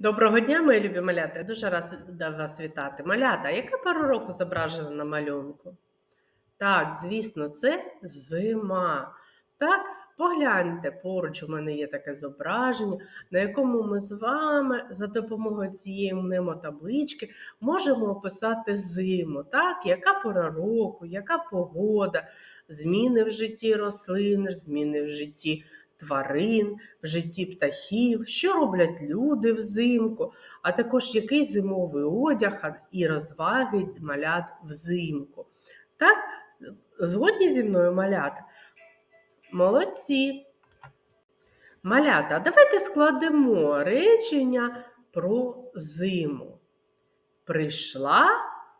Доброго дня, мої любі малята. Я дуже рада вас вітати. Малята, яка пора року зображена на малюнку? Так, звісно, це зима. Так, погляньте, поруч у мене є таке зображення, на якому ми з вами за допомогою цієї мнемотаблички можемо описати зиму. Так, яка пора року, яка погода, зміни в житті рослин, зміни в житті тварин, в житті птахів, що роблять люди взимку, а також який зимовий одяг і розваги малят взимку. Так, згодні зі мною малята? Молодці. Малята, давайте складемо речення про зиму. Прийшла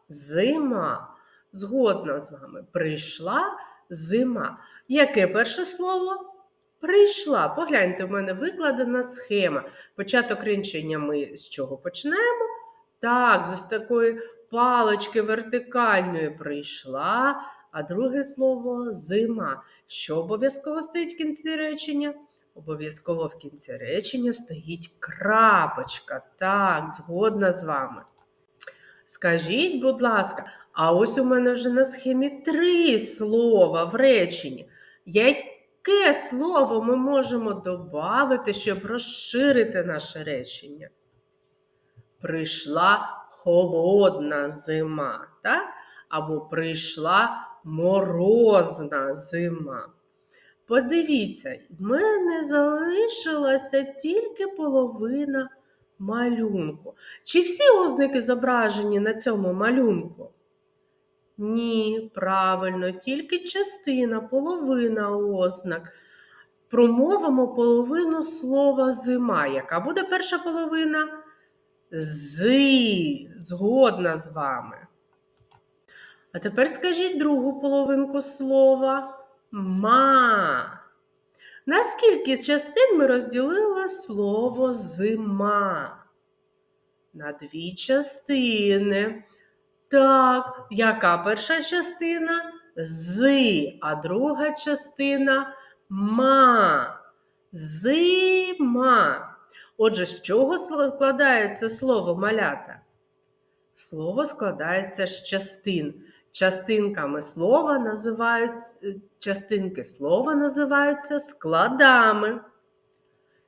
зима. Згодна з вами. Прийшла зима. Яке перше слово? Прийшла. Погляньте, в мене викладена схема. Початок речення ми з чого починаємо? Так, з ось такої палички вертикальної прийшла, а друге слово зима. Що обов'язково стоїть в кінці речення? Обов'язково в кінці речення стоїть крапочка. Так, згодна з вами. Скажіть, будь ласка, а ось у мене вже на схемі три слова в реченні. Яке слово ми можемо додати, щоб розширити наше речення? Прийшла холодна зима, так? або прийшла морозна зима. Подивіться, в мене залишилася тільки половина малюнку. Чи всі ознаки зображені на цьому малюнку? Ні, правильно, тільки частина, половина ознак. Промовимо половину слова зима. Яка буде перша половина? Зи. Згодна з вами. А тепер скажіть другу половинку слова ма. На скільки частин ми розділили слово зима? На дві частини. Так, яка перша частина? Зи, а друга частина ма. Зима. Отже, з чого складається слово малята? Слово складається з частин. Частинками слова називають, частинки слова називаються складами.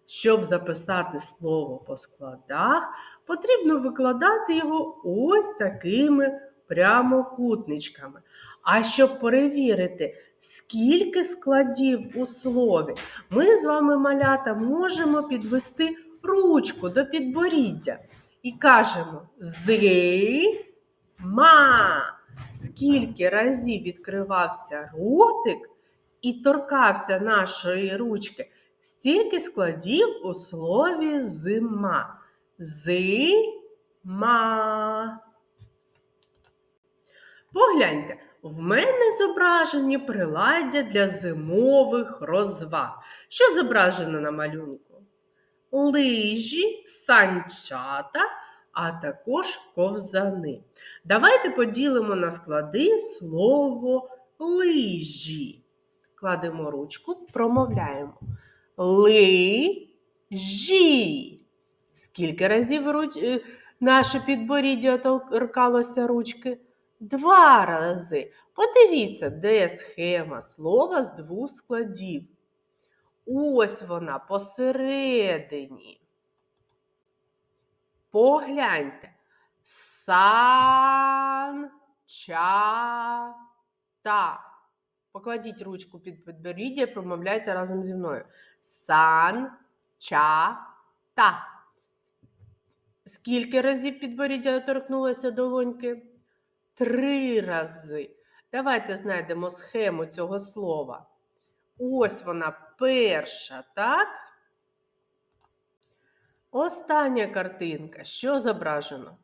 Щоб записати слово по складах, потрібно викладати його ось такими прямокутничками. А щоб перевірити, скільки складів у слові, ми з вами, малята, можемо підвести ручку до підборіддя і кажемо зима. Скільки разів відкривався ротик і торкався нашої ручки, стільки складів у слові зима. Зима. Погляньте, в мене зображені приладдя для зимових розваг. Що зображено на малюнку? Лижі, санчата, а також ковзани. Давайте поділимо на склади слово лижі. Кладемо ручку, промовляємо. Лижі. Скільки разів е, наше підборіддя торкалося ручки? Два рази. Подивіться, де схема слова з двох складів. Ось вона посередині. Погляньте. Сан. Покладіть ручку під підборіддя промовляйте разом зі мною. Сан ча та. Скільки разів підборіддя торкнулося долоньки? Три рази. Давайте знайдемо схему цього слова. Ось вона перша, так? Остання картинка. Що зображено?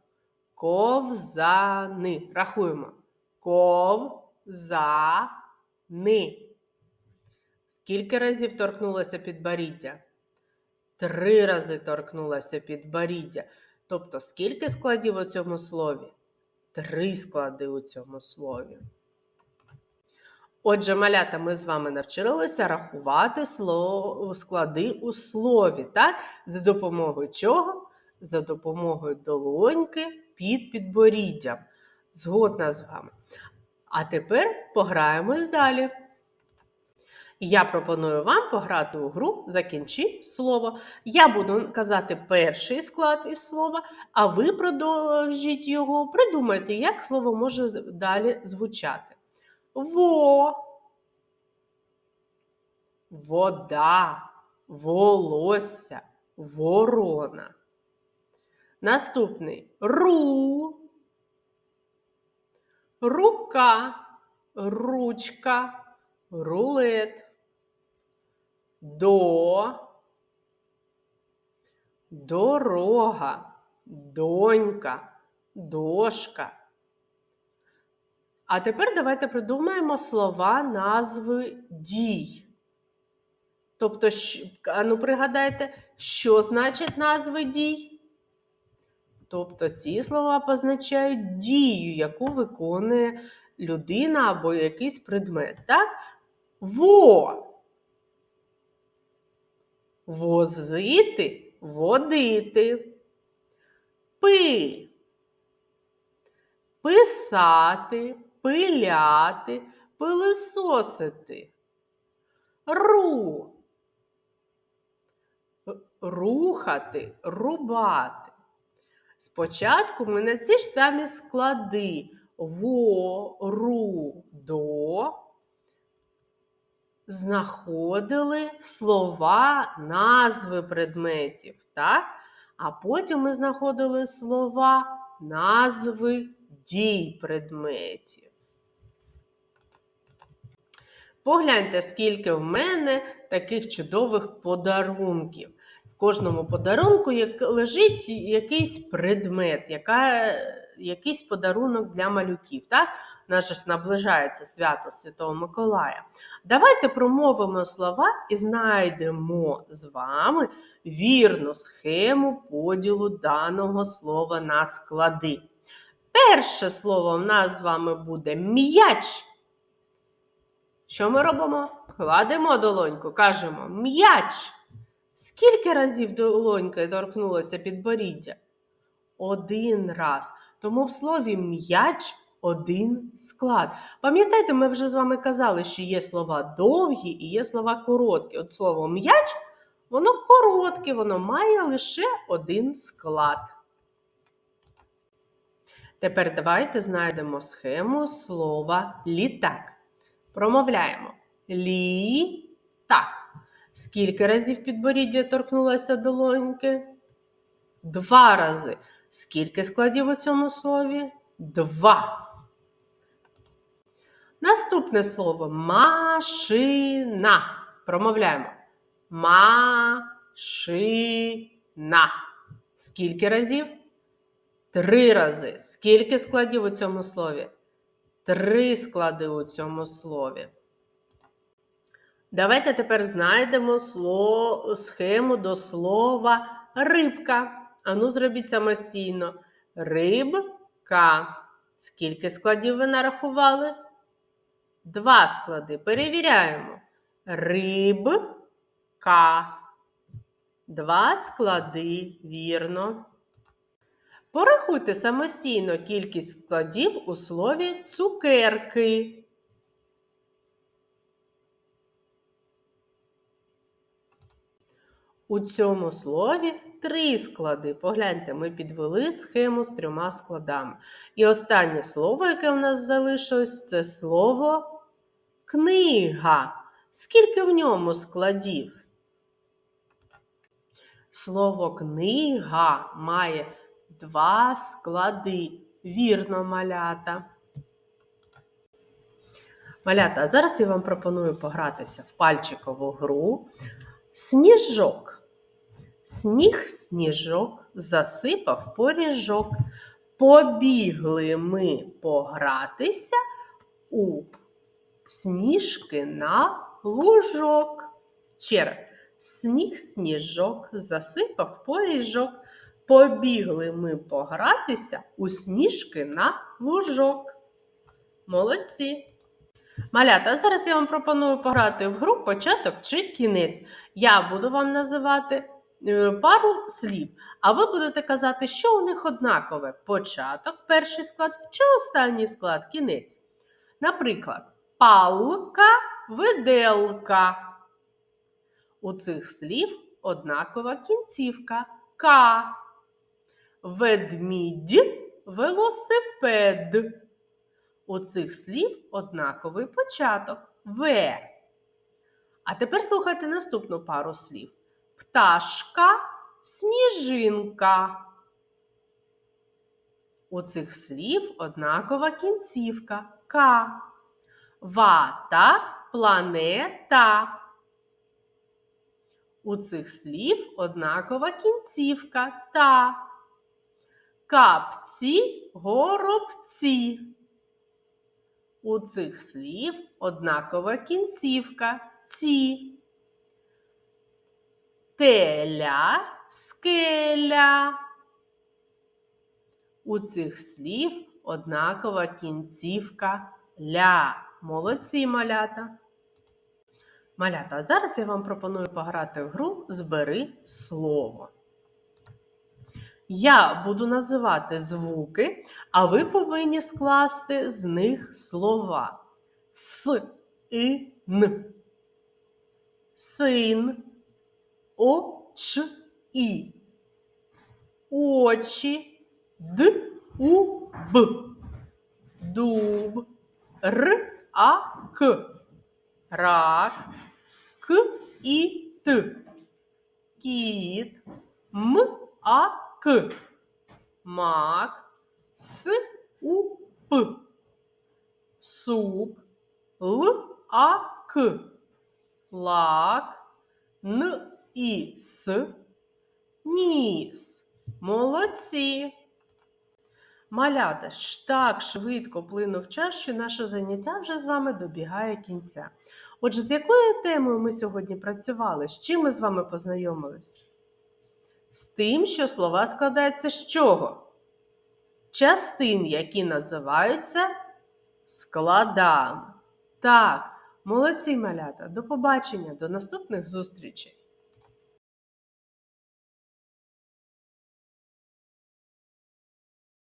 Ковзани. Рахуємо. Ковзани. Скільки разів торкнулося підборіддя? Три рази торкнулося підборіддя. Тобто, скільки складів у цьому слові? Три склади у цьому слові. Отже, малята, ми з вами навчилися рахувати склади у слові, так? За допомогою чого? за допомогою долоньки під підборіддям. Згодна з вами. А тепер пограємось далі. Я пропоную вам пограти у гру Закінчи слово. Я буду казати перший склад із слова, а ви продовжіть його, придумайте, як слово може далі звучати. Во, вода, волосся, ворона. Наступний ру, рука, ручка, рулет. До, дорога, донька, дошка. А тепер давайте придумаємо слова назви дій. Тобто, ну пригадайте, що значать назви дій? Тобто ці слова позначають дію, яку виконує людина або якийсь предмет. Так? Во. Возити, водити. Пи. Писати, пиляти, пилисосити. Ру. Рухати, рубати. Спочатку ми на ці ж самі склади во, ру, до знаходили слова, назви предметів, так? А потім ми знаходили слова, назви дій предметів. Погляньте, скільки в мене таких чудових подарунків. В кожному подарунку лежить якийсь предмет, яка, якийсь подарунок для малюків. Так? Же ж наближається свято Святого Миколая. Давайте промовимо слова і знайдемо з вами вірну схему поділу даного слова на склади. Перше слово в нас з вами буде м'яч. Що ми робимо? Кладемо долоньку, кажемо м'яч. Скільки разів долонька торкнулася підборіддя? Один раз. Тому в слові м'яч один склад. Пам'ятаєте, ми вже з вами казали, що є слова довгі і є слова короткі. От слово м'яч, воно коротке, воно має лише один склад. Тепер давайте знайдемо схему слова літак. Промовляємо лі-так. Скільки разів підборіддя торкнулося долоньки? Два рази. Скільки складів у цьому слові? Два. Наступне слово машина. Промовляємо. Машина. Скільки разів? Три рази. Скільки складів у цьому слові? Три склади у цьому слові. Давайте тепер знайдемо сло... схему до слова рибка. Ану, зробіть самостійно. Рибка. Скільки складів ви нарахували? Два склади. Перевіряємо. Рибка. Два склади, вірно. Порахуйте самостійно кількість складів у слові цукерки. У цьому слові три склади. Погляньте, ми підвели схему з трьома складами. І останнє слово, яке в нас залишилось, це слово книга. Скільки в ньому складів? Слово книга має два склади. Вірно, малята. Малята, зараз я вам пропоную погратися в пальчикову гру. Сніжок. Сніг сніжок засипав поріжок. Побігли ми погратися у сніжки на лужок. Ще раз. Сніг сніжок засипав поріжок. Побігли ми погратися у сніжки на лужок. Молодці! Малята, зараз я вам пропоную пограти в гру початок чи кінець. Я буду вам називати е, пару слів, а ви будете казати, що у них однакове: початок, перший склад чи останній склад, кінець. Наприклад, палка, виделка. У цих слів однакова кінцівка К. Ведмідь, велосипед. У цих слів однаковий початок В. А тепер слухайте наступну пару слів: пташка, сніжинка. У цих слів однакова кінцівка К. Вата, планета. У цих слів однакова кінцівка та. Капці, горобці. У цих слів однакова кінцівка ці. Теля, скеля. У цих слів однакова кінцівка ля. Молодці малята. Малята, а зараз я вам пропоную пограти в гру Збери слово. Я буду називати звуки, а ви повинні скласти з них слова. С, и, н. Син, о, ч, і. Очі, д, у, б. Дуб, р, а, к. Рак, к, і, т. Кіт, м, а, к. Мак, с, у, п. Суп, л, а, к. Лак, н, і, с. Ніс. Молодці. Малята ж так швидко плинув час, що наше заняття вже з вами добігає кінця. Отже, з якою темою ми сьогодні працювали? З чим ми з вами познайомилися? З тим, що слова складаються з чого? Частин, які називаються складами. Так, молодці малята, до побачення, до наступних зустрічей!